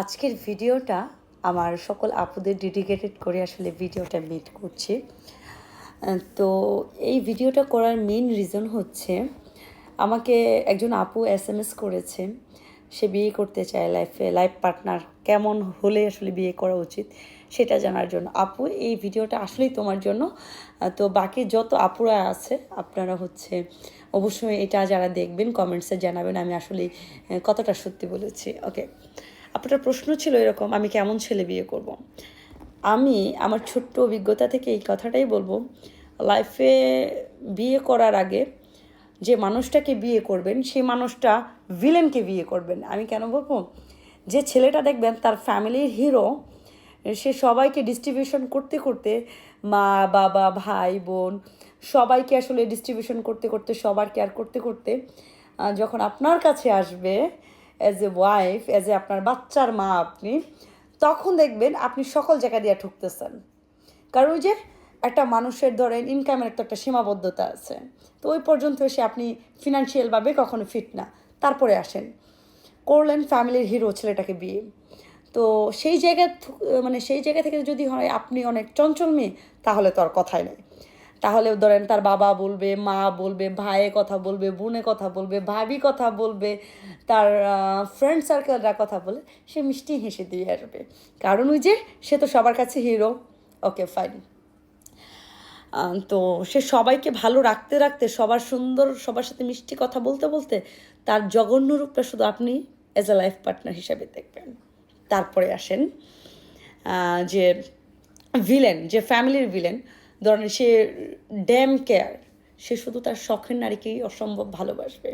আজকের ভিডিওটা আমার সকল আপুদের ডেডিকেটেড করে আসলে ভিডিওটা মেড করছি। তো এই ভিডিওটা করার মেন রিজন হচ্ছে, আমাকে একজন আপু এস এম এস করেছে, সে বিয়ে করতে চায় লাইফে লাইফ পার্টনার কেমন হলে আসলে বিয়ে করা উচিত সেটা জানার জন্য। আপু, এই ভিডিওটা আসলেই তোমার জন্য। তো বাকি যত আপুরা আছে, আপনারা হচ্ছে অবশ্যই এটা যারা দেখবেন কমেন্টসে জানাবেন, আমি আসলে কতটা সত্যি বলেছি ওকে আপনার প্রশ্ন ছিল এরকম, আমি কেমন ছেলে বিয়ে করব। আমি আমার ছোট্ট অভিজ্ঞতা থেকে এই কথাটাই বলব। লাইফে বিয়ে করার আগে যে মানুষটাকে বিয়ে করবেন, সেই মানুষটা ভিলেনকে বিয়ে করবেন। আমি কেন বলব? যে ছেলেটা দেখবেন তার ফ্যামিলির হিরো সে সবাইকে ডিস্ট্রিবিউশন করতে করতে মা, বাবা, ভাই, বোন, সবাইকে আসলে ডিস্ট্রিবিউশন করতে করতে, সবার কেয়ার করতে করতে যখন আপনার কাছে আসবে as a wife as a আপনার বাচ্চার মা আপনি, তখন দেখবেন আপনি সকল জায়গা দিয়ে ঠুকতেছেন। কারণ ওই যে একটা মানুষের ধরেন ইনকামের একটা একটা সীমাবদ্ধতা আছে। তো ওই পর্যন্ত এসে আপনি ফিনান্সিয়ালভাবে কখনো ফিট না। তারপরে আসেন। করলেন ফ্যামিলির হিরো ছেলেটাকে বিয়ে। তো সেই জায়গা মানে সেই জায়গা থেকে যদি হয়, আপনি অনেক চঞ্চল মেয়ে, তাহলে তো আর কথাই নেই। তাহলে ধরেন তার বাবা বলবে, মা বলবে, ভাইয়ে কথা বলবে, বোনে কথা বলবে, ভাবি কথা বলবে, তার ফ্রেন্ড সার্কেলরা কথা বলে, সে মিষ্টি হেসে দিয়ে আসবে। কারণ ওই যে সে তো সবার কাছে হিরো ওকে ফাইন তো সে সবাইকে ভালো রাখতে রাখতে, সবার সুন্দর, সবার সাথে মিষ্টি কথা বলতে বলতে, তার জঘন্য রূপটা শুধু আপনি অ্যাজ এ লাইফ পার্টনার হিসাবে দেখবেন। তারপরে আসেন যে ভিলেন যে ফ্যামিলির ভিলেন ধরেন সে ড্যাম কেয়ার সে শুধু তার শখের নারীকেই অসম্ভব ভালোবাসবে।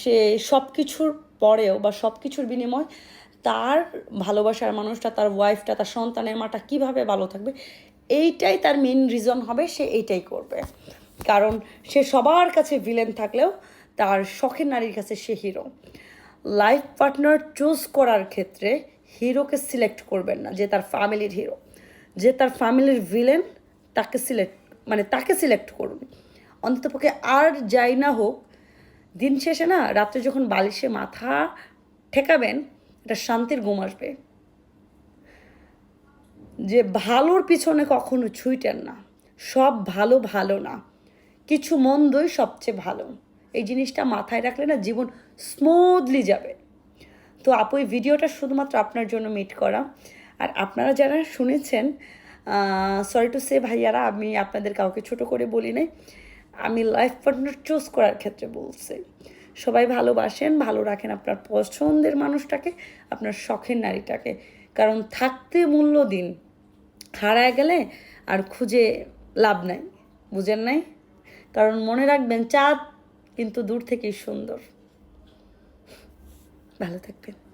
সে সব কিছুর পরেও বা সব কিছুর বিনিময় তার ভালোবাসার মানুষটা, তার ওয়াইফটা তার সন্তানের মাটা কীভাবে ভালো থাকবে, এইটাই তার মেন রিজন হবে, সে এইটাই করবে। কারণ সে সবার কাছে ভিলেন থাকলেও তার শখের নারীর কাছে সে হিরো লাইফ পার্টনার চুজ করার ক্ষেত্রে হিরোকে সিলেক্ট করবেন না, যে তার ফ্যামিলির হিরো যে তার ফ্যামিলির ভিলেন তাকে সিলেক্ট মানে তাকে সিলেক্ট করুন। অন্ততপক্ষে আর যাই না হোক, দিন শেষে না রাত্রে যখন বালিশে মাথা ঠেকাবেন এটা শান্তির ঘুম আসবে। যে ভালোর পিছনে কখনো ছুইটেন না। সব ভালো ভালো না। কিছু মন্দই সবচেয়ে ভালো। এই জিনিসটা মাথায় রাখলে না জীবন স্মুথলি যাবে। তো আপু, এই ভিডিওটা শুধুমাত্র আপনার জন্য মিট করা। আর আপনারা যারা শুনেছেন সরি টু সে ভাইয়ারা, আমি আপনাদের কাউকে ছোট করে বলি নাই। আমি লাইফ পার্টনার চুজ করার ক্ষেত্রে বলছি। সবাই ভালোবাসেন, ভালো রাখেন আপনার পছন্দের মানুষটাকে, আপনার শখের নারীটাকে। কারণ থাকতে মূল্য দিন, হারায় গেলে আর খুঁজে লাভ নাই, বুঝেন নাই? কারণ মনে রাখবেন, চাঁদ কিন্তু দূর থেকেই সুন্দর। ভালো থাকবেন।